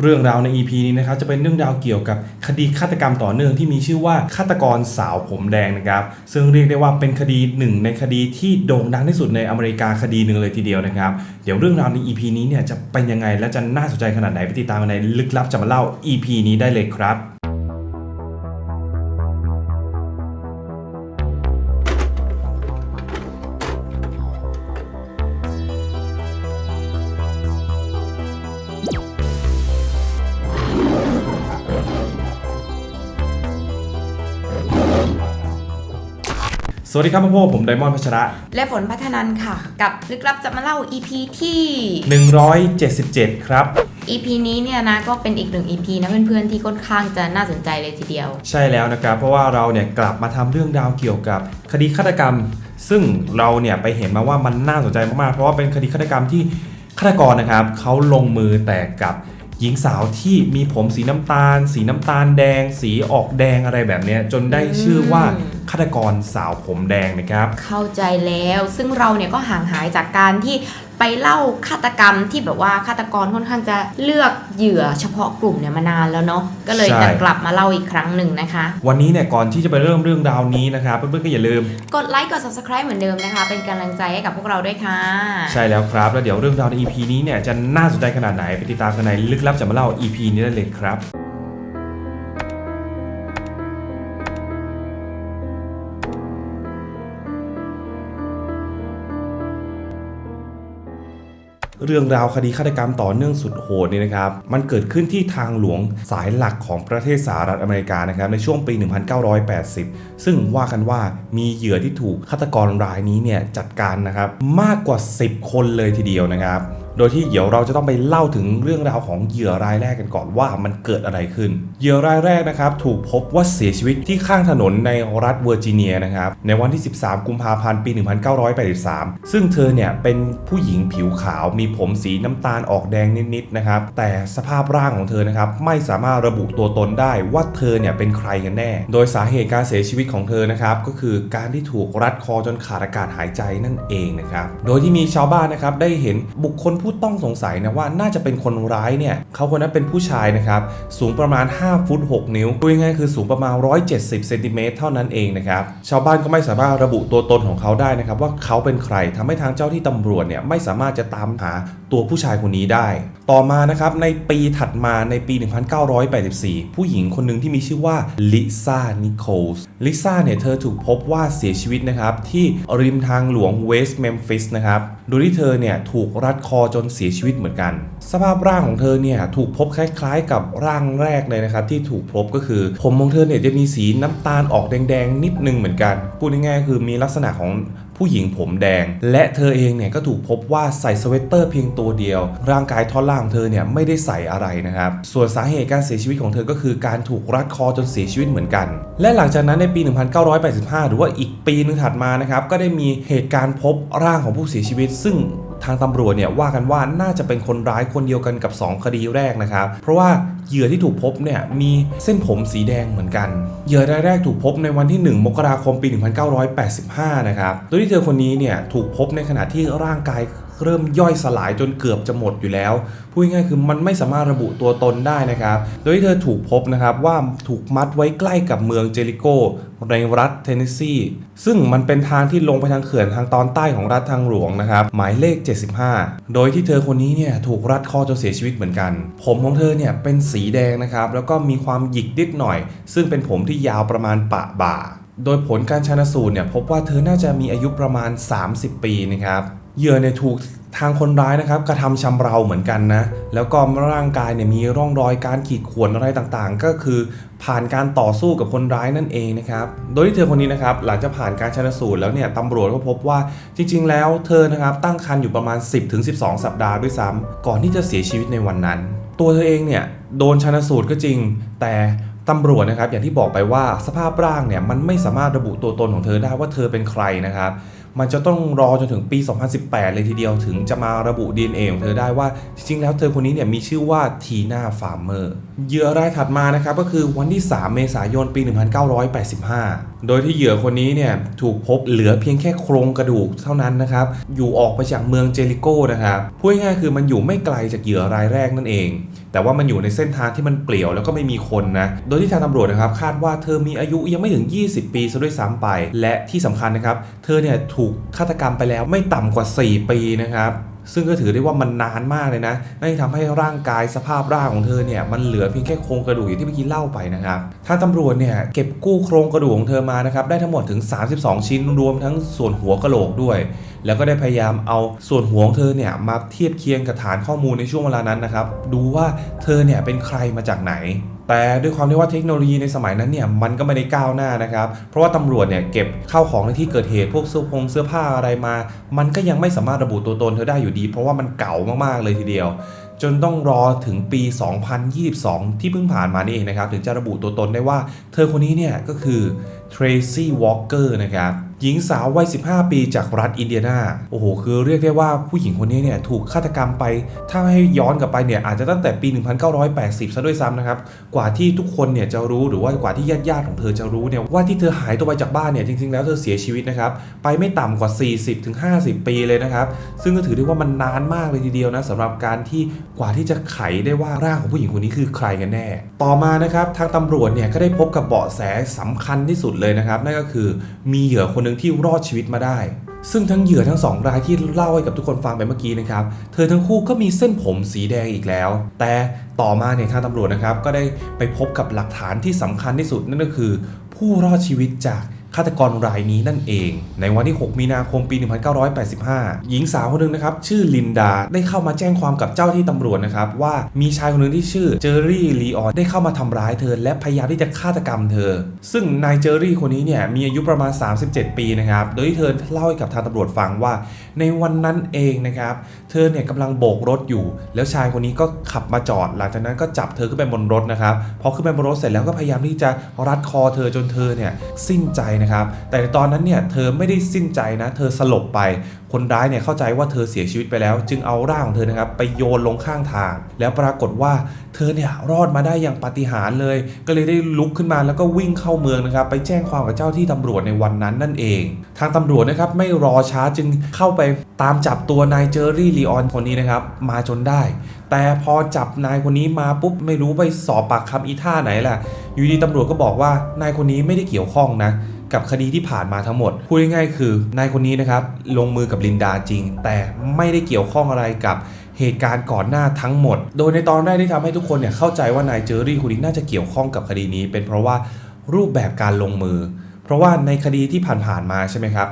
เรื่องราวใน EP นี้นะครับจะเป็นเรื่องราวเกี่ยวกับคดีฆาตกรรมต่อเนื่องที่มีชื่อว่าฆาตกรสาวผมแดงนะครับ ซึ่งเรียกได้ว่าเป็นคดีหนึ่งในคดีที่โด่งดังที่สุดในอเมริกาคดีหนึ่งเลยทีเดียวนะครับ เดี๋ยวเรื่องราวใน EP นี้เนี่ยจะเป็นยังไงและจะน่าสนใจขนาดไหนไปติดตามกันในลึกลับจะมาเล่า EP นี้ได้เลยครับ สวัสดีครับพ่อผมไดมอนด์พัชระ และฝนพัฒนันค่ะ กับลึกลับจะมาเล่า EP ที่ 177 ครับ EP นี้เนี่ยนะก็เป็นอีกหนึ่ง EP นะเพื่อนๆที่ค่อนข้างจะน่าสนใจเลยทีเดียว ใช่แล้วนะครับ เพราะว่าเราเนี่ยกลับมาทำเรื่องราวเกี่ยวกับคดีฆาตกรรม ซึ่งเราเนี่ยไปเห็นมาว่ามันน่าสนใจมากๆ เพราะว่าเป็นคดีฆาตกรรมที่ฆาตกรนะครับเขาลงมือแต่กับ หญิงสาวที่มีผมสีน้ำตาล สีน้ำตาลแดง สีออกแดงอะไรแบบเนี้ยจนได้ชื่อว่าฆาตกรสาวผมแดงนะครับ เข้าใจแล้วซึ่งเราเนี่ยก็ห่างหายจากการที่ ไปเล่าฆาตกรรมที่แบบว่าฆาตกรค่อนข้างจะเลือกเหยื่อเฉพาะกลุ่มเนี่ยมานานแล้วเนาะก็เลยใช่จะกลับมาเล่าอีกครั้งหนึ่งนะคะ วันนี้เนี่ยก่อนที่จะไปเริ่มเรื่องราวนี้นะครับเพื่อนๆก็อย่าลืม กดไลค์กด subscribe เหมือนเดิมนะคะ เป็นกำลังใจให้กับพวกเราด้วยค่ะ ใช่แล้วครับแล้วเดี๋ยวเรื่องราวใน EP นี้เนี่ยจะน่าสนใจขนาดไหนไปติดตามกันในลึกลับจะมาเล่า EP นี้ได้เลยครับ เรื่องราวคดีฆาตกรรมต่อเนื่องสุดโหดนี่นะครับ มันเกิดขึ้นที่ทางหลวงสายหลักของประเทศสหรัฐอเมริกานะครับในช่วงปี 1980 ซึ่งว่ากันว่ามีเหยื่อที่ถูกฆาตกรรายนี้เนี่ยจัดการนะครับมากกว่า 10 คนเลยทีเดียวนะครับ โดยที่เดี๋ยวเราจะต้องไปเล่าถึงเรื่องราวของเหยื่อรายแรกกันก่อนว่ามันเกิดอะไรขึ้น เหยื่อรายแรกนะครับถูกพบว่าเสียชีวิตที่ข้างถนนในรัฐเวอร์จิเนียนะครับในวันที่ 13 กุมภาพันธ์ปี 1983 ซึ่งเธอเนี่ยเป็นผู้หญิงผิวขาวมีผมสีน้ำตาลออกแดงนิดๆนะครับแต่สภาพร่างของเธอนะครับไม่สามารถระบุตัวตนได้ว่าเธอเนี่ยเป็นใครกันแน่ โดยสาเหตุการเสียชีวิตของเธอนะครับก็คือการที่ถูกรัดคอจนขาดอากาศหายใจนั่นเองนะครับโดยที่มีชาวบ้านนะครับได้เห็นบุคคลผู้ต้องสงสัยนะว่าน่าจะเป็นคนร้ายเนี่ยเขาคนนั้นเป็นผู้ชายนะครับสูงประมาณ 5 ฟุต 6 นิ้วพูดง่ายๆคือสูงประมาณ 170เซนติเมตรเท่านั้นเองนะครับชาวบ้านก็ไม่สามารถระบุตัวตนของเขาได้นะครับว่าเขาเป็นใครทำให้ทางเจ้าที่ตำรวจเนี่ยไม่สามารถจะตามหา ตัวผู้ชายคนนี้ได้ ต่อมานะครับในปีถัดมาในปี 1984 ผู้หญิงคนหนึ่งที่มีชื่อว่าลิซ่านิโคลส์ลิซ่าเนี่ยเธอถูกพบว่าเสียชีวิตนะครับที่ริมทางหลวงเวสต์เมมฟิสนะครับโดยที่เธอเนี่ยถูกรัดคอจนเสียชีวิตเหมือนกัน สภาพร่างของเธอเนี่ยถูกพบคล้ายๆ กับร่างแรกเลยนะครับที่ถูกพบก็คือ ผมของเธอเนี่ยจะมีสีน้ำตาลออกแดงๆ นิดนึงเหมือนกันพูดง่ายๆคือมีลักษณะของ ผู้หญิงผมแดง และเธอเองเนี่ยก็ถูกพบว่าใส่สเวตเตอร์เพียงตัวเดียว ร่างกายท่อนล่างเธอเนี่ยไม่ได้ใส่อะไรนะครับ ส่วนสาเหตุการเสียชีวิตของเธอก็คือการถูกรัดคอจนเสียชีวิตเหมือนกัน และหลังจากนั้นในปี 1985 หรือว่าอีกปีหนึงถัดมานะครับก็ได้มีเหตุการณ์พบร่างของผู้เสียชีวิต ซึ่ง ทางตำรวจเนี่ยว่ากันว่าน่าจะเป็นคนร้ายคนเดียวกันกับ 2 คดีแรกนะครับ เพราะว่าเหยื่อที่ถูกพบเนี่ยมีเส้นผมสีแดงเหมือนกัน เหยื่อรายแรกถูกพบในวันที่ 1 มกราคมปี 1985 นะครับ โดยที่เธอคนนี้เนี่ยถูกพบในขณะที่ร่างกาย เริ่มย่อยสลายจนเกือบจะหมดอยู่แล้ว พูดง่ายๆคือมันไม่สามารถระบุตัวตนได้นะครับ โดยที่เธอถูกพบนะครับว่าถูกมัดไว้ใกล้กับเมืองเจริโกในรัฐเทนเนสซีซึ่งมันเป็นทางที่ลงไปทางเขื่อนทางตอนใต้ของรัฐทางหลวงนะครับ หมายเลข 75 โดยที่เธอคนนี้เนี่ยถูกรัดคอจนเสียชีวิตเหมือนกัน ผมของเธอเนี่ยเป็นสีแดงนะครับ แล้วก็มีความหยิกนิดหน่อย ซึ่งเป็นผมที่ยาวประมาณปะบ่าโดยผลการชันสูตรเนี่ยพบว่าเธอน่าจะมีอายุประมาณ 30 ปีนะครับ เหยื่อเนี่ยถูกทางคนร้ายนะครับกระทำชำเราเหมือนกันนะ แล้วก็ร่างกายเนี่ยมีร่องรอยการขีดข่วนอะไรต่างๆ ก็คือผ่านการต่อสู้กับคนร้ายนั่นเองนะครับ โดยที่เธอคนนี้นะครับหลังจากผ่านการชันสูตรแล้วเนี่ยตำรวจก็พบว่าจริง ๆ แล้วเธอนะครับตั้งครรภ์อยู่ประมาณ 10-12 สัปดาห์ด้วยซ้ำก่อนที่จะเสียชีวิตในวันนั้น ตัวเธอเองเนี่ยโดนชันสูตรก็จริง แต่ตำรวจนะครับอย่างที่บอกไปว่าสภาพร่างเนี่ยมันไม่สามารถระบุตัวตนของเธอได้ว่าเธอเป็นใครนะครับ มันจะต้องรอจนถึงปี 2018 เลยทีเดียวถึงจะมาระบุ DNA ของเธอได้ว่า จริงๆ แล้วเธอคนนี้เนี่ยมีชื่อว่าทีน่าฟาร์เมอร์เหยื่อรายถัดมานะครับก็คือวันที่ 3 เมษายนปี 1985 โดยที่เหยื่อคนนี้เนี่ยถูกพบเหลือเพียงแค่โครงกระดูกเท่านั้นนะครับ อยู่ออกไปจากเมืองเจริโก้นะครับ พูดง่ายๆคือมันอยู่ไม่ไกลจากเหยื่อรายแรกนั่นเอง แต่ว่ามันอยู่ในเส้นทางที่มันเปลี่ยวแล้วก็ไม่มีคนนะ โดยที่ทางตำรวจนะครับ คาดว่าเธอมีอายุยังไม่ถึง 20 ปีซะด้วยซ้ำไป และที่สำคัญนะครับ เธอเนี่ยถูกฆาตกรรมไปแล้วไม่ต่ำกว่า 4 ปีนะครับ ซึ่งก็ถือได้ว่ามันนานมากเลยนะนั่นทำให้ร่างกายสภาพร่างของเธอเนี่ยมันเหลือเพียงแค่โครงกระดูกอย่างที่เมื่อกี้เล่าไปนะครับทางตำรวจเนี่ยเก็บกู้โครงกระดูกของเธอมานะครับได้ทั้งหมดถึง 32 ชิ้นรวมทั้งส่วนหัวกระโหลกด้วย แล้วก็ได้พยายามเอาส่วนหัวของเธอเนี่ยมาเทียบเคียงกับฐานข้อมูลในช่วงเวลานั้นนะครับดูว่าเธอเนี่ยเป็นใครมาจากไหน แต่ด้วยความที่ว่าเทคโนโลยีในสมัยนั้นเนี่ยมันก็ไม่ได้ก้าวหน้านะครับ เพราะว่าตำรวจเนี่ยเก็บข้าวของในที่เกิดเหตุพวกเสื้อผงเสื้อผ้าอะไรมา มันก็ยังไม่สามารถระบุตัวตนเธอได้อยู่ดี เพราะว่ามันเก่ามากๆเลยทีเดียว จนต้องรอถึงปี 2022 ที่เพิ่งผ่านมานี่เองนะครับ ถึงจะระบุตัวตนได้ว่า เธอคนนี้เนี่ยก็คือ Tracy Walker นะครับ หญิงสาววัย 15 ปีจากรัฐอินเดียนา โอ้โห คือเรียกได้ว่าผู้หญิงคนนี้เนี่ยถูกฆาตกรรมไป ถ้าให้ย้อนกลับไปเนี่ยอาจจะตั้งแต่ปี 1980 ซะด้วยซ้ำนะครับ กว่าที่ทุกคนเนี่ยจะรู้หรือว่ากว่าที่ญาติญาติๆของเธอจะรู้เนี่ยว่าที่เธอหายตัวไปจากบ้านเนี่ยจริงๆแล้วเธอเสียชีวิตนะครับไปไม่ต่ำกว่า 40-50 ปีเลยนะครับ ซึ่งก็ถือได้ว่ามันนานมากเลยทีเดียวนะสำหรับการที่กว่าที่จะไขได้ว่าร่างของผู้หญิงคนนี้คือใครกันแน่ ต่อมานะครับทางตำรวจเนี่ยก็ได้พบกับเบาะแสสำคัญที่สุดเลยนะครับนั่นก็คือมีเหยื่อคนนึ่งที่รอดชีวิตมาได้ ซึ่งทั้งเหยื่อทั้งสองรายที่เล่าให้กับทุกคนฟังไปเมื่อกี้นะครับ เธอทั้งคู่ก็มีเส้นผมสีแดงอีกแล้ว แต่ต่อมาเนี่ยทางตำรวจนะครับก็ได้ไปพบกับหลักฐานที่สำคัญที่สุดนั่นก็คือ ผู้รอดชีวิตจาก ฆาตกรรายนี้นั่นเอง ในวันที่ 6 มีนาคมปี 1985 หญิงสาวคนหนึ่งนะครับ ชื่อลินดาได้เข้ามาแจ้งความกับเจ้าที่ตำรวจนะครับ ว่ามีชายคนหนึ่งที่ชื่อเจอรี่ลีออนได้เข้ามาทำร้ายเธอ และพยายามที่จะฆาตกรรมเธอ ซึ่งนายเจอรี่คนนี้เนี่ยมีอายุประมาณ 37 ปีนะครับ โดยที่เธอเล่าให้กับทางตำรวจฟังว่าในวันนั้นเองนะครับ เธอเนี่ยกำลังโบกรถอยู่ แล้วชายคนนี้ก็ขับมาจอด หลังจากนั้นก็จับเธอขึ้นไปบนรถนะครับ พอขึ้นไปบนรถเสร็จแล้วก็พยายามที่จะรัดคอเธอจนเธอเนี่ยสิ้นใจนะครับ แต่ตอนนั้นเนี่ยเธอไม่ได้สิ้นใจนะ เธอสลบไป คนร้ายเนี่ยเข้าใจว่าเธอเสียชีวิตไปแล้ว จึงเอาร่างของเธอนะครับไปโยนลงข้างทาง แล้วปรากฏว่าเธอเนี่ยรอดมาได้อย่างปาฏิหาริย์เลย ก็เลยได้ลุกขึ้นมาแล้วก็วิ่งเข้าเมืองนะครับ ไปแจ้งความกับเจ้าที่ตำรวจในวันนั้นนั่นเอง ทางตำรวจนะครับไม่รอช้าจึงเข้าไปตามจับตัวนายเจอรี่ลีออนคนนี้นะครับมาจนได้ แต่พอจับนายคนนี้มาปุ๊บไม่รู้ไปสอบปากคำอีท่าไหนแหละอยู่ดีตำรวจก็บอกว่านายคนนี้ไม่ได้เกี่ยวข้องนะ กับคดีที่ผ่านมาทั้งหมด พูดง่ายๆคือนายคนนี้นะครับลงมือกับลินดาจริง แต่ไม่ได้เกี่ยวข้องอะไรกับเหตุการณ์ก่อนหน้าทั้งหมด โดยในตอนแรกที่ทำให้ทุกคนเนี่ยเข้าใจว่านายเจอรี่คนนี้น่าจะเกี่ยวข้องกับคดีนี้ เป็นเพราะว่ารูปแบบการลงมือ เพราะว่าในคดีที่ผ่านๆมาใช่ไหมครับ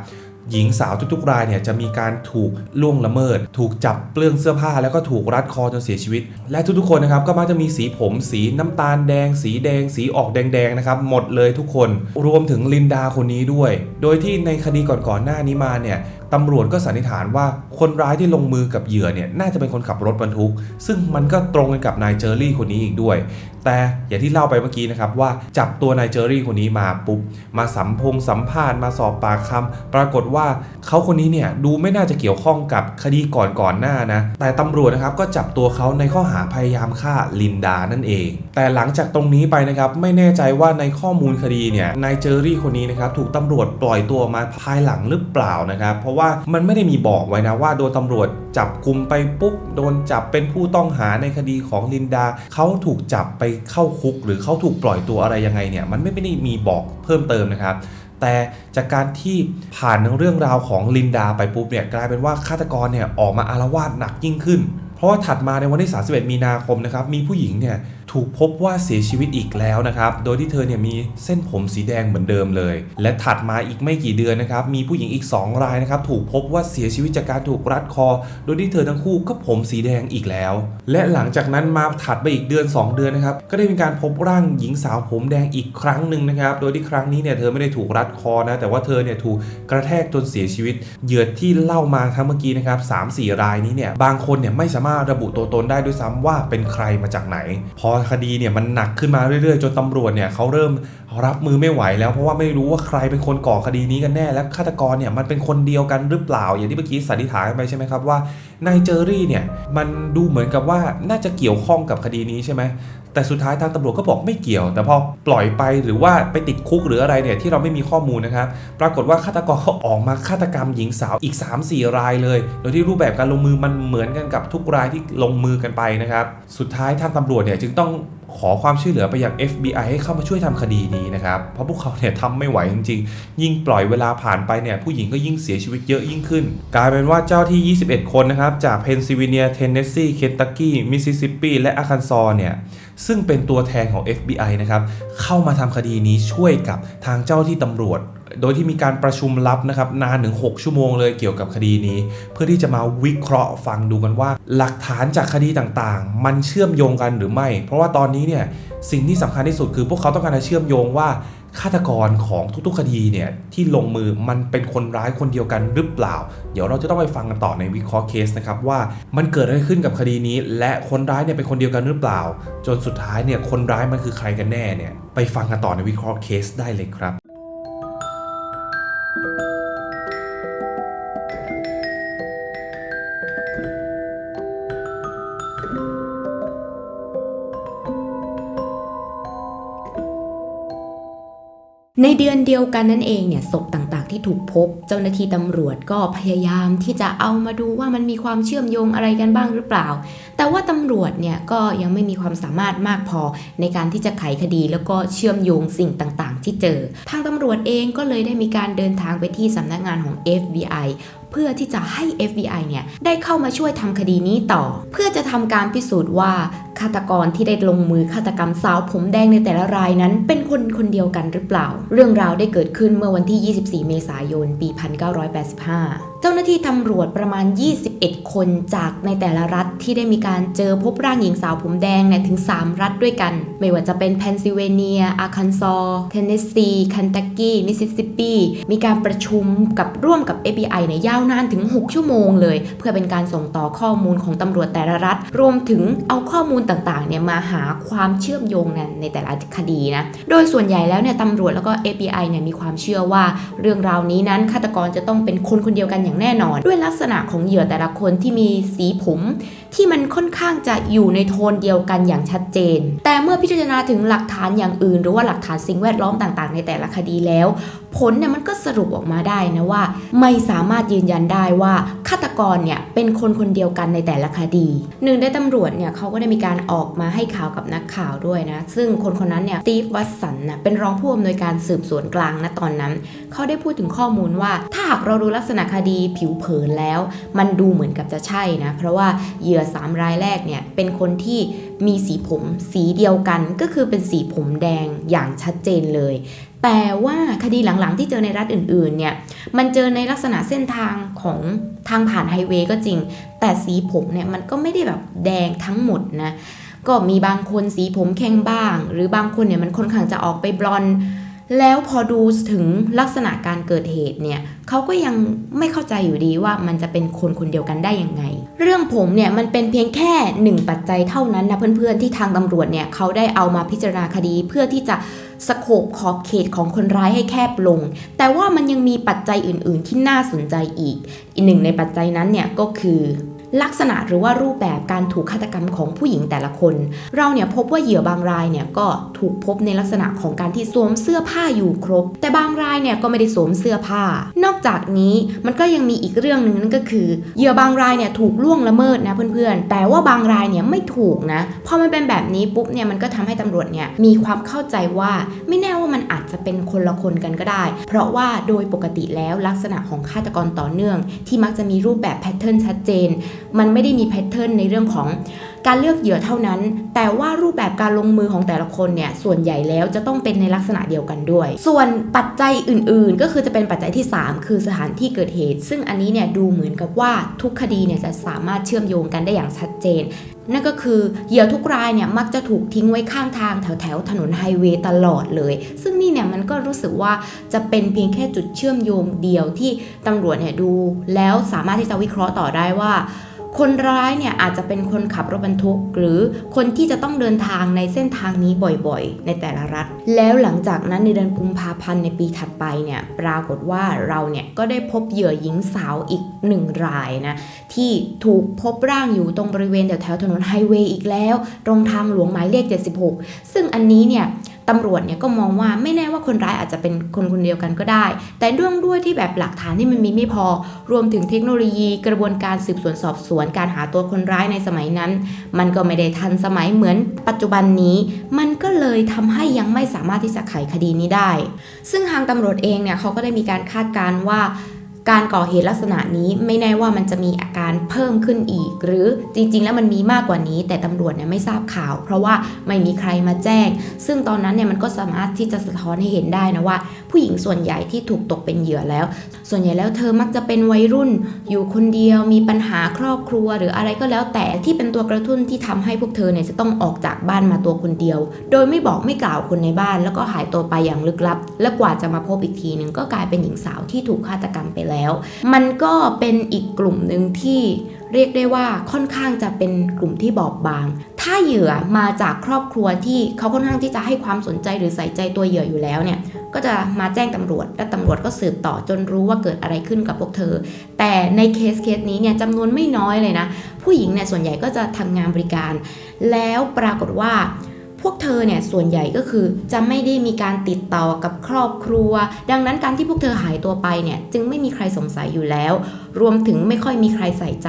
หญิงสาวทุกๆรายเนี่ยจะมีการถูกล่วงละเมิด ถูกจับเปลื้องเสื้อผ้าแล้วก็ถูกรัดคอจนเสียชีวิต และทุกๆคนนะครับก็มักจะมีสีผมสีน้ำตาลแดง สีแดง สีออกแดงๆนะครับหมดเลยทุกคนรวมถึงลินดาคนนี้ด้วย โดยที่ในคดีก่อนๆหน้านี้มาเนี่ยตำรวจก็สันนิษฐานว่าคนร้ายที่ลงมือกับเหยื่อเนี่ยน่าจะเป็นคนขับรถบรรทุก ซึ่งมันก็ตรงกันกับนายเจอรี่คนนี้อีกด้วย แต่อย่างที่เล่าไปเมื่อกี้นะครับว่าจับตัวนายเจอรี่คนนี้มาปุ๊บมาสัมพงสัมภาษณ์มาสอบปากคำปรากฏว่าเขาคนนี้เนี่ยดูไม่น่าจะเกี่ยวข้องกับคดีก่อนก่อนหน้านะแต่ตำรวจนะครับก็จับตัวเขาในข้อหาพยายามฆ่าลินดานั่นเอง แต่หลังจากตรงนี้ไปนะครับไม่แน่ใจว่าในข้อมูลคดีเนี่ยนายเจอรี่คนนี้นะครับถูกตำรวจปล่อยตัวมาภายหลังหรือเปล่านะครับ เพราะว่ามันไม่ได้มีบอกไว้นะว่าโดนตำรวจจับกุมไปปุ๊บโดนจับเป็นผู้ต้องหาในคดีของลินดาเขาถูกจับไปเข้าคุก หรือเขาถูกปล่อยตัวอะไรยังไงเนี่ยมันไม่ได้มีบอกเพิ่มเติมนะครับแต่จากการที่ผ่านเรื่องราวของลินดาไปปุ๊บเนี่ยกลายเป็นว่าฆาตกรเนี่ยออกมาอารวาสหนักยิ่งขึ้น เพราะว่าถัดมาในวันที่ 31 มีนาคมนะครับมีผู้หญิงเนี่ย ถูกพบว่าเสียชีวิตอีกแล้วนะครับ โดยที่เธอเนี่ยมีเส้นผมสีแดงเหมือนเดิมเลย และถัดมาอีกไม่กี่เดือนนะครับ มีผู้หญิงอีก 2 รายนะครับ ถูกพบว่าเสียชีวิตจากการถูกรัดคอ โดยที่เธอทั้งคู่ก็ผมสีแดงอีกแล้ว และหลังจากนั้นมาถัดไปอีกเดือน 2 เดือนนะครับ ก็ได้มีการพบร่างหญิงสาวผมแดงอีกครั้งหนึ่งนะครับ โดยที่ครั้งนี้เนี่ยเธอไม่ได้ถูกรัดคอนะ แต่ว่าเธอเนี่ยถูกกระแทกจนเสียชีวิต เหยื่อที่เล่ามาทั้งเมื่อกี้นะครับสามสี่รายนี้เนี่ย บางคนเนี่ยไม่สามารถระบุตัวตนได้ด้วยซ้ำว่าเป็นใครมาจากไหนพอคดีเนี่ยมันหนักขึ้นมาเรื่อยๆ จนตำรวจเนี่ยเขาเริ่มรับมือไม่ไหวแล้วเพราะว่าไม่รู้ว่าใครเป็นคนก่อคดีนี้กันแน่ และฆาตกรเนี่ยมันเป็นคนเดียวกันหรือเปล่า อย่างที่เมื่อกี้สันนิษฐานไปใช่ไหมครับว่านายเจอรี่เนี่ยมันดูเหมือนกับว่าน่าจะเกี่ยวข้องกับคดีนี้ใช่ไหม แต่สุดท้ายทางตำรวจก็บอกไม่เกี่ยว แต่พอปล่อยไปหรือว่าไปติดคุกหรืออะไรเนี่ยที่เราไม่มีข้อมูลนะครับ ปรากฏว่าฆาตกรเขาออกมาฆาตกรรมหญิงสาวอีก 3-4 รายเลย โดยที่รูปแบบการลงมือมันเหมือนกันกับทุกรายที่ลงมือกันไปนะครับ สุดท้ายทางตำรวจเนี่ยจึงต้อง ขอความช่วยเหลือไปอยัง FBI ให้เข้ามาช่วยทำคดีนี้นะครับ เพราะพวกเขาเนี่ยทำไม่ไหวจริงๆ ยิ่งปล่อยเวลาผ่านไปเนี่ยผู้หญิงก็ยิ่งเสียชีวิตเยอะยิ่งขึ้น กลายเป็นว่าเจ้าที่ 21 คนนะครับ จากเพนซิลเวเนีย เทนเนสซี เคนตักกี้ มิสซิสซิปปี และอาคันซอเนี่ยซึ่งเป็นตัวแทนของ FBI นะครับเข้ามาทำคดีนี้ช่วยกับทางเจ้าที่ตำรวจ โดยที่มีการประชุมลับนะครับนานถึง 6 ชั่วโมงเลยเกี่ยวกับคดีนี้ เพื่อที่จะมาวิเคราะห์ฟังดูกันว่า หลักฐานจากคดีต่างๆ มันเชื่อมโยงกันหรือไม่ เพราะว่าตอนนี้เนี่ยสิ่งที่สำคัญที่สุดคือพวกเขาต้องการจะเชื่อมโยงว่าฆาตกรของทุกๆคดีเนี่ยที่ลงมือมันเป็นคนร้ายคนเดียวกันหรือเปล่า เดี๋ยวเราจะต้องไปฟังกันต่อในวิเคราะห์เคสนะครับว่ามันเกิดอะไรขึ้นกับคดีนี้ และคนร้ายเนี่ยเป็นคนเดียวกันหรือเปล่า จนสุดท้ายเนี่ยคนร้ายมันคือใครกันแน่เนี่ยไปฟังกันต่อในวิเคราะห์เคสได้เลยครับ ในเดือนเดียวกันนั่นเองเนี่ยศพต่างๆ ที่ถูกพบ เจ้าหน้าที่ตำรวจก็พยายามที่จะเอามาดูว่ามันมีความเชื่อมโยงอะไรกันบ้างหรือเปล่า แต่ว่าตำรวจเนี่ยก็ยังไม่มีความสามารถมากพอในการที่จะไขคดีแล้วก็เชื่อมโยงสิ่งต่างๆ ที่เจอ ทางตำรวจเองก็เลยได้มีการเดินทางไปที่สำนักงานของ FBI เพื่อที่จะให้ FBI เนี่ยได้เข้ามาช่วยทำคดีนี้ต่อ เพื่อจะทำการพิสูจน์ว่า ฆาตกรที่ได้ลงมือฆาตกรรมสาวผมแดงในแต่ละรายนั้น เป็นคนคนเดียวกันหรือเปล่า เรื่องราวได้เกิดขึ้นเมื่อวันที่ 24 เมษายน ปี 1985 เจ้าหน้าที่ตำรวจประมาณ 21 คนจากในแต่ละรัฐที่ได้มีการเจอพบร่างหญิงสาวผมแดงเนี่ยถึง 3 รัฐด้วยกัน ไม่ว่าจะเป็นเพนซิลเวเนีย อาคันซอเทนเนสซีเคนตักกี้ มิสซิสซิปปี มีการประชุมกับร่วมกับ FBI เนี่ยยาวนานถึง 6 ชั่วโมงเลย เพื่อเป็นการส่งต่อข้อมูลของตำรวจแต่ละรัฐ รวมถึงเอาข้อมูลต่างๆเนี่ยมาหาความเชื่อมโยงในในแต่ละคดีนะ โดยส่วนใหญ่แล้วเนี่ยตำรวจแล้วก็ FBI เนี่ยมีความเชื่อว่าเรื่องราวนี้นั้นฆาตกรจะต้องเป็นคนคนเดียวกันอย่างแน่นอน ด้วยลักษณะของเหยื่อแต่ละคนที่มีสีผม ที่มันค่อนข้างจะอยู่ในโทนเดียวกันอย่างชัดเจน แต่เมื่อพิจารณาถึงหลักฐานอย่างอื่น หรือว่าหลักฐานสิ่งแวดล้อมต่างๆ ในแต่ละคดีแล้วผลเนี่ยมันก็สรุปออกมาได้นะว่า ไม่สามารถยืนยันได้ว่าฆาตกรเนี่ยเป็นคนคนเดียวกันในแต่ละคดี หนึ่งในตำรวจเนี่ยเขาก็ได้มีการออกมาให้ข่าวกับนักข่าวด้วยนะ ซึ่งคนคนนั้นเนี่ยสตีฟวัตสันนะเป็นรองผู้อำนวยการสืบสวนกลางนะตอนนั้น เขาได้พูดถึงข้อมูลว่า ถ้าหากเราดูลักษณะคดีผิวเผินแล้ว มันดูเหมือนกับจะใช่นะ เพราะว่าเหยื่อ 3 รายแรกเนี่ยเป็นคนที่มีสีผมสีเดียวกันก็คือเป็นสีผมแดงอย่างชัดเจนเลย แต่ว่าคดีหลังๆ ที่เจอในรัฐอื่นๆเนี่ยมันเจอในลักษณะเส้นทางของทางผ่านไฮเวย์ก็จริง แต่สีผมเนี่ยมันก็ไม่ได้แบบแดงทั้งหมดนะก็มีบางคนสีผมแข็งบ้าง หรือบางคนเนี่ยมันค่อนข้างจะออกไปบลอนด์ แล้วพอดูถึงลักษณะการเกิดเหตุเนี่ยเขาก็ยังไม่เข้าใจอยู่ดีว่ามันจะเป็นคนคนเดียวกันได้ยังไง เรื่องผมเนี่ยมันเป็นเพียงแค่หนึ่งปัจจัยเท่านั้นนะเพื่อนๆที่ทางตำรวจเนี่ยเขาได้เอามาพิจารณาคดีเพื่อที่จะสโคบขอบเขตของคนร้ายให้แคบลง แต่ว่ามันยังมีปัจจัยอื่น ๆ ที่น่าสนใจอีก อีกหนึ่งในปัจจัยนั้นเนี่ยก็คือ ลักษณะหรือว่ารูปแบบการถูกฆาตกรรมของผู้หญิงแต่ละคน เราเนี่ยพบว่าเหยื่อบางรายเนี่ยก็ถูกพบในลักษณะของการที่สวมเสื้อผ้าอยู่ครบ แต่บางรายเนี่ยก็ไม่ได้สวมเสื้อผ้า นอกจากนี้มันก็ยังมีอีกเรื่องหนึ่งนั่นก็คือเหยื่อบางรายเนี่ยถูกล่วงละเมิดนะเพื่อนๆ แต่ว่าบางรายเนี่ยไม่ถูกนะพอมันเป็นแบบนี้ปุ๊บเนี่ยมันก็ทำให้ตำรวจเนี่ยมีความเข้าใจว่าไม่แน่ว่ามันอาจจะเป็นคนละคนกันก็ได้ เพราะว่าโดยปกติแล้วลักษณะของฆาตกรต่อเนื่อง ที่มักจะมีรูปแบบแพทเทิร์นชัดเจนมันไม่ได้มีแพทเทิร์นในเรื่องของการเลือกเหยื่อเท่านั้น แต่ว่ารูปแบบการลงมือของแต่ละคนเนี่ยส่วนใหญ่แล้วจะต้องเป็นในลักษณะเดียวกันด้วย ส่วนปัจจัยอื่น ๆ ก็คือจะเป็นปัจจัยที่ 3 คือสถานที่เกิดเหตุ ซึ่งอันนี้เนี่ยดูเหมือนกับว่าทุกคดีเนี่ยจะสามารถเชื่อมโยงกันได้อย่างชัดเจนนั่นก็คือเหยื่อทุกรายเนี่ยมักจะถูกทิ้งไว้ข้างทางแถวแถวถนนไฮเวย์ตลอดเลย ซึ่งนี่เนี่ยมันก็รู้สึกว่าจะเป็นเพียงแค่จุดเชื่อมโยงเดียวที่ตำรวจเนี่ยดู แล้วสามารถที่จะวิเคราะห์ต่อได้ว่า คนร้ายเนี่ยอาจจะเป็นคนขับรถบรรทุก หรือคนที่จะต้องเดินทางในเส้นทางนี้บ่อยๆ ในแต่ละรัฐ แล้วหลังจากนั้นในเดือนกุมภาพันธ์ในปีถัดไปเนี่ยปรากฏว่าเราเนี่ยก็ได้พบเหยื่อหญิงสาวอีกหนึ่งรายนะที่ถูกพบร่างอยู่ตรงบริเวณแถวถนนไฮเวย์อีกแล้ว ตรงทางหลวงหมายเลข 76 ซึ่งอันนี้เนี่ย ตำรวจเนี่ยก็มองว่าไม่แน่ว่าคนร้ายอาจจะเป็นคนคนเดียวกันก็ได้ แต่เรื่องด้วยที่แบบหลักฐานที่มันมีไม่พอ รวมถึงเทคโนโลยีกระบวนการสืบสวนสอบสวนการหาตัวคนร้ายในสมัยนั้น มันก็ไม่ได้ทันสมัยเหมือนปัจจุบันนี้ มันก็เลยทำให้ยังไม่สามารถที่จะไขคดีนี้ได้ ซึ่งทางตำรวจเองเนี่ยเขาก็ได้มีการคาดการณ์ว่า การก่อเหตุลักษณะนี้ไม่แน่ว่ามันจะมีอาการเพิ่มขึ้นอีก หรือจริงๆ แล้วมันมีมากกว่านี้ แต่ตำรวจเนี่ยไม่ทราบข่าว เพราะว่าไม่มีใครมาแจ้ง ซึ่งตอนนั้นเนี่ยมันก็สามารถที่จะสะท้อนให้เห็นได้นะว่า ผู้หญิงส่วนใหญ่ที่ถูกตกเป็นเหยื่อแล้ว ส่วนใหญ่แล้วเธอมักจะเป็นวัยรุ่น อยู่คนเดียวมีปัญหาครอบครัว หรืออะไรก็แล้วแต่ที่เป็นตัวกระตุ้นที่ทำให้พวกเธอเนี่ยจะต้องออกจากบ้านมาตัวคนเดียว โดยไม่บอกไม่กล่าวคนในบ้าน แล้วก็หายตัวไปอย่างลึกลับ และกว่าจะมาพบอีกทีหนึ่งก็กลายเป็นหญิงสาวที่ถูกฆาตกรรมไปแล้วมันก็เป็นอีกกลุ่มหนึ่งที่เรียกได้ว่าค่อนข้างจะเป็นกลุ่มที่บอบบาง ถ้าเหยื่อมาจากครอบครัวที่เขาค่อนข้างที่จะให้ความสนใจหรือใส่ใจตัวเหยื่ออยู่แล้วเนี่ย ก็จะมาแจ้งตำรวจ และตำรวจก็สืบต่อจนรู้ว่าเกิดอะไรขึ้นกับพวกเธอ แต่ในเคสเคสนี้เนี่ยจำนวนไม่น้อยเลยนะ ผู้หญิงเนี่ยส่วนใหญ่ก็จะทำงานบริการ แล้วปรากฏว่า พวกเธอเนี่ยส่วนใหญ่ก็คือจะไม่ได้มีการติดต่อกับครอบครัว ดังนั้นการที่พวกเธอหายตัวไปเนี่ยจึงไม่มีใครสงสัยอยู่แล้ว รวมถึงไม่ค่อยมีใครใส่ใจ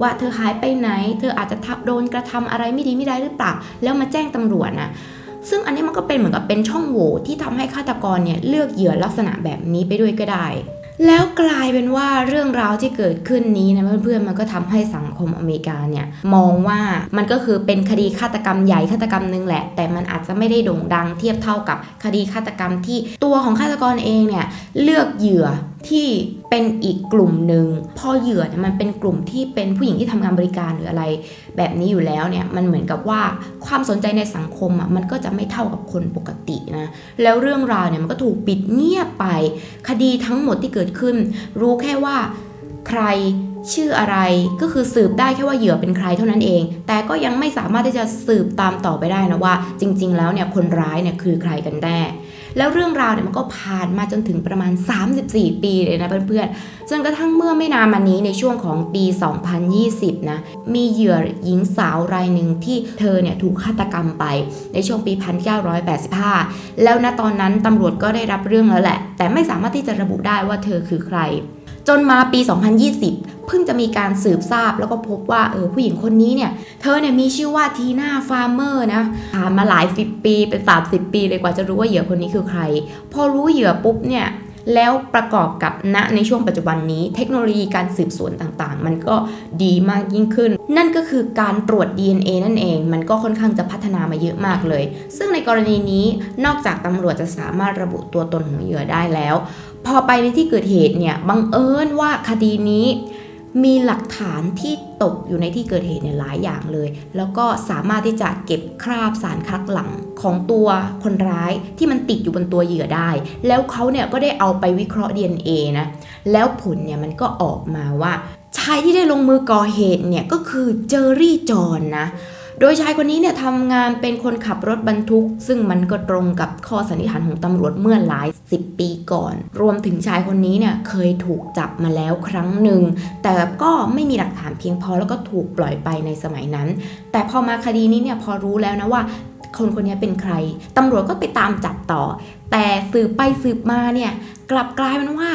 ว่าเธอหายไปไหน เธออาจจะทับโดนกระทำอะไรไม่ดีไม่ได้หรือเปล่าแล้วมาแจ้งตำรวจนะซึ่งอันนี้มันก็เป็นเหมือนกับเป็นช่องโหว่ที่ทำให้ฆาตกรเนี่ยเลือกเหยื่อลักษณะแบบนี้ไปด้วยก็ได้ แล้วกลายเป็นว่าเรื่องราวที่เกิดขึ้นนี้นะเพื่อนๆมันก็ทำให้สังคมอเมริกาเนี่ยมองว่ามันก็คือเป็นคดีฆาตกรรมใหญ่ฆาตกรรมหนึ่งแหละ แต่มันอาจจะไม่ได้โด่งดังเทียบเท่ากับคดีฆาตกรรมที่ตัวของฆาตกรเองเนี่ยเลือกเหยื่อ ที่เป็นอีกกลุ่มหนึ่งพอเหยื่อเนี่ยมันเป็นกลุ่มที่เป็นผู้หญิงที่ทำงานบริการหรืออะไร แบบนี้อยู่แล้วเนี่ยมันเหมือนกับว่าความสนใจในสังคมอะมันก็จะไม่เท่ากับคนปกตินะแล้วเรื่องราวเนี่ยมันก็ถูกปิดเงียบไป คดีทั้งหมดที่เกิดขึ้น รู้แค่ว่าใครชื่ออะไรก็คือสืบได้แค่ว่าเหยื่อเป็นใครเท่านั้นเอง แต่ก็ยังไม่สามารถที่จะสืบตามต่อไปได้นะว่า จริง ๆ แล้วเนี่ยคนร้ายเนี่ยคือใครกันแน่ แล้วเรื่องราวเนี่ยมันก็ผ่านมาจนถึงประมาณ 34 ปีเลยนะเพื่อนๆ จนกระทั่งเมื่อไม่นานมานี้ในช่วงของปี 2020 นะ มีเหยื่อหญิงสาวรายหนึ่งที่เธอเนี่ยถูกฆาตกรรมไปในช่วงปี 1985 แล้วณตอนนั้นตำรวจก็ได้รับเรื่องแล้วแหละ แต่ไม่สามารถที่จะระบุได้ว่าเธอคือใคร จนมาปี 2020 เพิ่งจะมีการสืบทราบแล้วก็พบว่าเออผู้หญิงคนนี้เนี่ย เธอเนี่ยมีชื่อว่าทีน่าฟาร์เมอร์นะผ่านมาหลายสิบปีเป็น30ปีเลยกว่าจะรู้ว่าเหยื่อคนนี้คือใคร พอรู้เหยื่อปุ๊บเนี่ยแล้วประกอบกับณในช่วงปัจจุบันนี้ เทคโนโลยีการสืบสวนต่างๆ มันก็ดีมากยิ่งขึ้น นั่นก็คือการตรวจ DNA นั่นเอง มันก็ค่อนข้างจะพัฒนามาเยอะมากเลย ซึ่งในกรณีนี้นอกจากตำรวจจะสามารถระบุตัวตนของเหยื่อได้แล้ว พอไปในที่เกิดเหตุเนี่ยบังเอิญว่าคดีนี้มีหลักฐานที่ตกอยู่ในที่เกิดเหตุเนี่ยหลายอย่างเลย แล้วก็สามารถที่จะเก็บคราบสารคัดหลังของตัวคนร้ายที่มันติดอยู่บนตัวเหยื่อได้ แล้วเขาเนี่ยก็ได้เอาไปวิเคราะห์ DNA นะ แล้วผลเนี่ยมันก็ออกมาว่า ชายที่ได้ลงมือก่อเหตุเนี่ยก็คือเจอรี่จอห์นนะ โดยชายคนนี้เนี่ยทำงานเป็นคนขับรถบรรทุก ซึ่งมันก็ตรงกับข้อสันนิษฐานของตำรวจเมื่อหลายสิบปีก่อน รวมถึงชายคนนี้เนี่ยเคยถูกจับมาแล้วครั้งหนึ่ง แต่ก็ไม่มีหลักฐานเพียงพอแล้วก็ถูกปล่อยไปในสมัยนั้น แต่พอมาคดีนี้เนี่ยพอรู้แล้วนะว่าคนคนนี้เป็นใคร ตำรวจก็ไปตามจับต่อ แต่สืบไปสืบมาเนี่ยกลับกลายเป็นว่า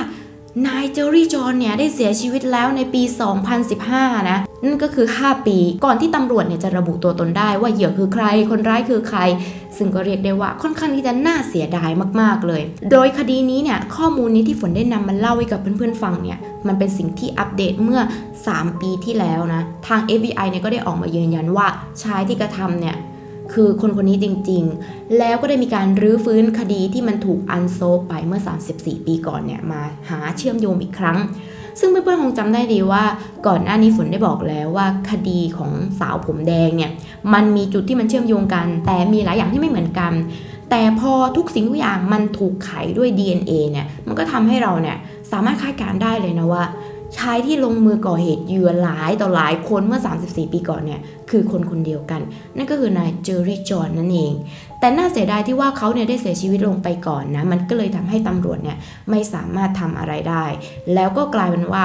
นายเจอรี่จอห์นเนี่ยได้เสียชีวิตแล้วในปี 2015 นะ นั่นก็คือ 5 ปีก่อนที่ตำรวจเนี่ยจะระบุตัวตนได้ว่าเหยื่อคือใคร คนร้ายคือใคร ซึ่งก็เรียกได้ว่าค่อนข้างที่จะน่าเสียดายมากๆเลย โดยคดีนี้เนี่ยข้อมูลนี้ที่ฝนได้นำมาเล่าให้กับเพื่อนๆฟังเนี่ยมันเป็นสิ่งที่อัปเดตเมื่อ 3 ปีที่แล้วนะ ทาง FBI เนี่ยก็ได้ออกมายืนยันว่าชายที่กระทำเนี่ย คือคนคนนี้จริงๆ แล้วก็ได้มีการรื้อฟื้นคดีที่มันถูกอันโซไปเมื่อ 34 ปีก่อนเนี่ยมาหาเชื่อมโยงอีกครั้ง ซึ่งเพื่อนๆคงจำได้ดีว่าก่อนหน้านี้ฝนได้บอกแล้วว่าคดีของสาวผมแดงเนี่ยมันมีจุดที่มันเชื่อมโยงกัน แต่มีหลายอย่างที่ไม่เหมือนกัน แต่พอทุกสิ่งทุกอย่างมันถูกไขด้วย DNA เนี่ยมันก็ทำให้เราเนี่ยสามารถคาดการณ์ได้เลยนะว่า ชายที่ลงมือก่อเหตุเหยื่อหลายต่อหลายคนเมื่อ 34 ปีก่อนเนี่ยคือคนคนเดียวกัน นั่นก็คือนายเจอรี่จอห์นนั่นเอง แต่น่าเสียดายที่ว่าเขาเนี่ยได้เสียชีวิตลงไปก่อนนะ มันก็เลยทำให้ตำรวจเนี่ยไม่สามารถทำอะไรได้ แล้วก็กลายเป็นว่า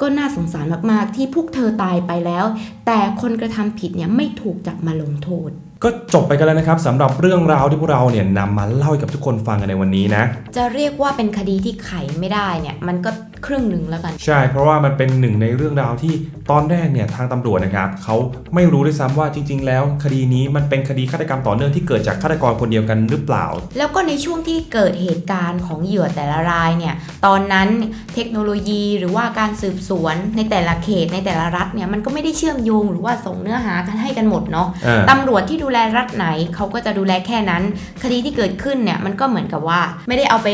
ก็น่าสงสารมาก ๆ ที่พวกเธอตายไปแล้ว แต่คนกระทำผิดเนี่ยไม่ถูกจับมาลงโทษ ก็จบไปกันแล้วนะครับสำหรับเรื่องราวที่พวกเราเนี่ยนำมาเล่าให้กับทุกคนฟังกันในวันนี้นะ จะเรียกว่าเป็นคดีที่ไขไม่ได้เนี่ย มันก็ครึ่งหนึ่งแล้วกัน ใช่ เพราะว่ามันเป็นหนึ่งในเรื่องราวที่ตอนแรกเนี่ยทางตำรวจนะครับเขาไม่รู้ด้วยซ้ำว่าจริง ๆ แล้ว คดีนี้มันเป็นคดีฆาตกรรมต่อเนื่องที่เกิดจากฆาตกรคนเดียวกันหรือเปล่า แล้วก็ในช่วงที่เกิดเหตุการณ์ของเหยื่อแต่ละรายเนี่ยตอนนั้นเทคโนโลยีหรือว่าการสืบสวนในแต่ละเขตในแต่ละรัฐเนี่ยมันก็ไม่ได้เชื่อมโยงหรือว่าส่งเนื้อหากันให้กันหมดเนาะอ่าตำรวจที่ดูแลรัฐไหนเขาก็จะดูแลแค่นั้น คดีที่เกิดขึ้นเนี่ยมันก็เหมือนกับว่าไม่ได้เอาไป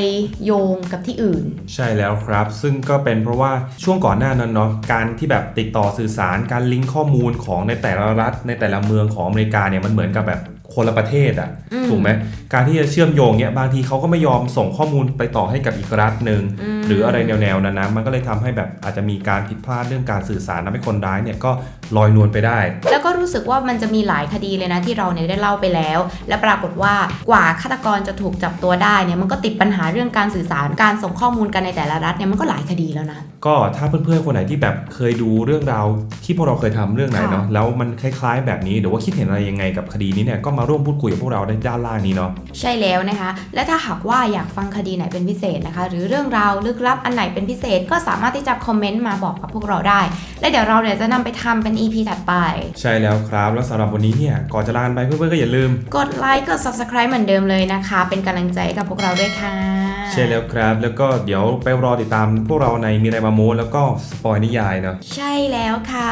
โยงกับที่อื่น ใช่แล้วครับ ซึ่งก็เป็นเพราะว่าช่วงก่อนหน้านั้นเนาะการที่แบบติดต่อสื่อสารการลิงก์ข้อมูลของในแต่ละรัฐ ในแต่ละเมืองของอเมริกาเนี่ยมันเหมือนกับแบบคนละประเทศอะอืมถูกไหมการที่จะเชื่อมโยงเนี่ยบางทีเขาก็ไม่ยอมส่งข้อมูลไปต่อให้กับอีกรัฐหนึ่งมหรืออะไรแนวๆนั้นนะมันก็เลยทำให้แบบอาจจะมีการผิดพลาดเรื่องการสื่อสารทำให้คนร้ายเนี่ยก็ลอยนวลไปได้ แล้วก็รู้สึกว่ามันจะมีหลายคดีเลยนะที่เราเนี่ยได้เล่าไปแล้ว และปรากฏว่ากว่าฆาตกรจะถูกจับตัวได้เนี่ยมันก็ติดปัญหาเรื่องการสื่อสารการส่งข้อมูลกันในแต่ละรัฐเนี่ยมันก็หลายคดีแล้วนะก็ถ้าเพื่อนๆคนไหนที่แบบเคยดูเรื่องราวที่พวกเราเคยทำเรื่องไหนเนาะค่ะแล้วมันคล้ายๆ แบบนี้หรือว่าคิดเห็นอะไรยังไงกับคดีนี้เนี่ยก็มาร่วมพูดคุยกับพวกเราได้ด้านล่างนี้เนาะใช่แล้วนะคะ และถ้าหากว่าอยากฟังคดีไหนเป็นพิเศษนะคะ หรือเรื่องราวลึกลับอันไหนเป็นพิเศษก็สามารถที่จะคอมเมนต์มาบอกกับพวกเราได้ และเดี๋ยวเราเนี่ยจะนำไปทำเป็น EP ถัดไป ใช่แล้วครับ แล้วสำหรับวันนี้เนี่ยก่อนจะลาไปเพื่อนๆก็อย่าลืม กดไลค์กด subscribe เหมือนเดิมเลยนะคะ เป็นกำลังใจกับพวกเราด้วยค่ะ ใช่แล้วครับ แล้วก็เดี๋ยวไปรอติดตามพวกเราในมีอะไรมาโม้แล้วก็สปอยนิยายเนาะใช่แล้วค่ะ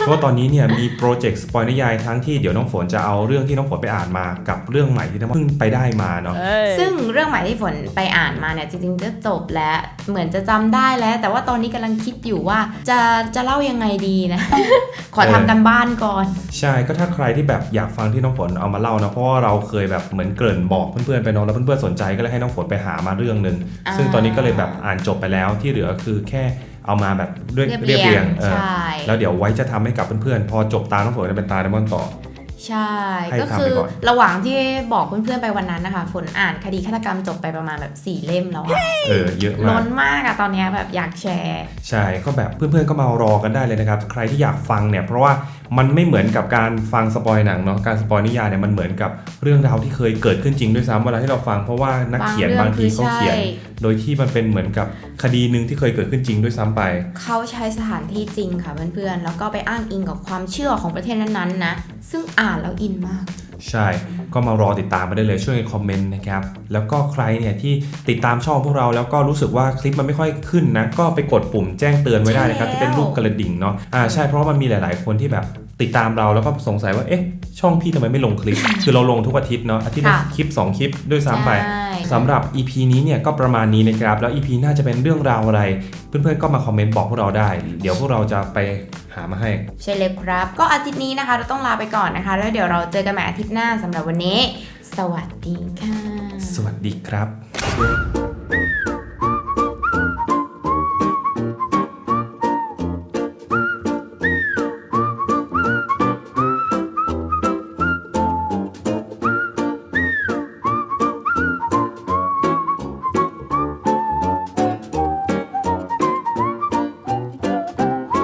เพราะว่าตอนนี้เนี่ยมีโปรเจกต์สปอยนิยายทั้งที่เดี๋ยวน้องฝนจะเอาเรื่องที่น้องฝนไปอ่านมากับเรื่องใหม่ที่น้องเพิ่งไปได้มาเนาะซึ่งเรื่องใหม่ที่ฝนไปอ่านมาเนี่ยจริงๆจะจบแล้วเหมือนจะจำได้แล้ว แต่ว่าตอนนี้กำลังคิดอยู่ว่าจะจะเล่ายังไงดีนะ ขอทำกันบ้านก่อน ใช่ก็ถ้าใครที่แบบอยากฟังที่น้องฝนเอามาเล่านะเพราะว่าเราเคยแบบเหมือนเกริ่นบอกเพื่อนๆไปเนาะแล้วเพื่อนๆสนใจก็เลยให้น้องฝนไปหามาเรื่องหนึ่งอ่าซึ่งตอนนี้ก็เลยแบบอ่านจบไปแล้วที่เหลือคือแค่เอามาแบบด้วยเรียบเรียงเออใช่แล้วเดี๋ยวไว้จะทำให้กับเพื่อนๆ พอจบตาน้องฝนจะเป็นตาไดมอนด์ต่อ ใช่ให้ก็ทำคืไปอก่อนระหว่างที่บอกเพื่อนๆไปวันนั้นนะคะ ฝนอ่านคดีฆาตกรรมจบไปประมาณแบบ4เล่มแล้วอะเออเยอะล้มากนมากอะตอนเนี้ยแบบอยากแชร์ ใช่ ก็แบบเพื่อนๆก็มารอกันได้เลยนะครับ ใครที่อยากฟังเนี่ย เพราะว่ามันไม่เหมือนกับการฟังสปอยหนังเนาะ การสปอยนิยายเนี่ยมันเหมือนกับเรื่องราวที่เคยเกิดขึ้นจริงด้วยซ้ำเวลาที่เราฟัง เพราะว่านักเขียนบางทีเขาเขียนโดยที่มันเป็นเหมือนกับคดีหนึ่งที่เคยเกิดขึ้นจริงด้วยซ้ำไป เขาใช้สถานที่จริงค่ะเพื่อนๆ แล้วก็ไปอ้างอิงกับความเชื่อของประเทศนั้นๆนะ ซึ่งอ่านแล้วอินมาก ใช่ ก็มารอติดตามมาได้เลยช่วยคอมเมนต์นะครับ แล้วก็ใครเนี่ยที่ติดตามช่องพวกเราแล้วก็รู้สึกว่าคลิปมันไม่ค่อยขึ้นนะ ก็ไปกดปุ่มแจ้งเตือนไว้ได้นะครับใช่ที่เป็นรูปกระดิ่งเนาะอ่าใช่เพราะว่ามันมีหลายๆ คนที่แบบติดตามเราแล้วก็สงสัยว่าเอ๊ะช่องพี่ทำไมไม่ลงคลิป คือเราลงทุกอาทิตย์เนาะอาทิตย์ละค่ะคลิป 2 คลิปด้วยซ้ำไปใช่สำหรับ EP นี้เนี่ยก็ประมาณนี้นะครับ แล้ว EP น่าจะเป็นเรื่องราวอะไร เพื่อนๆก็มาคอมเมนต์บอกพวกเราได้ เดี๋ยวพวกเราจะไป หามาให้ ใช่เลยครับ ก็อาทิตย์นี้นะคะ เราต้องลาไปก่อนนะคะ แล้วเดี๋ยวเราเจอกันใหม่อาทิตย์หน้าสำหรับวันนี้ สวัสดีค่ะ สวัสดีครับ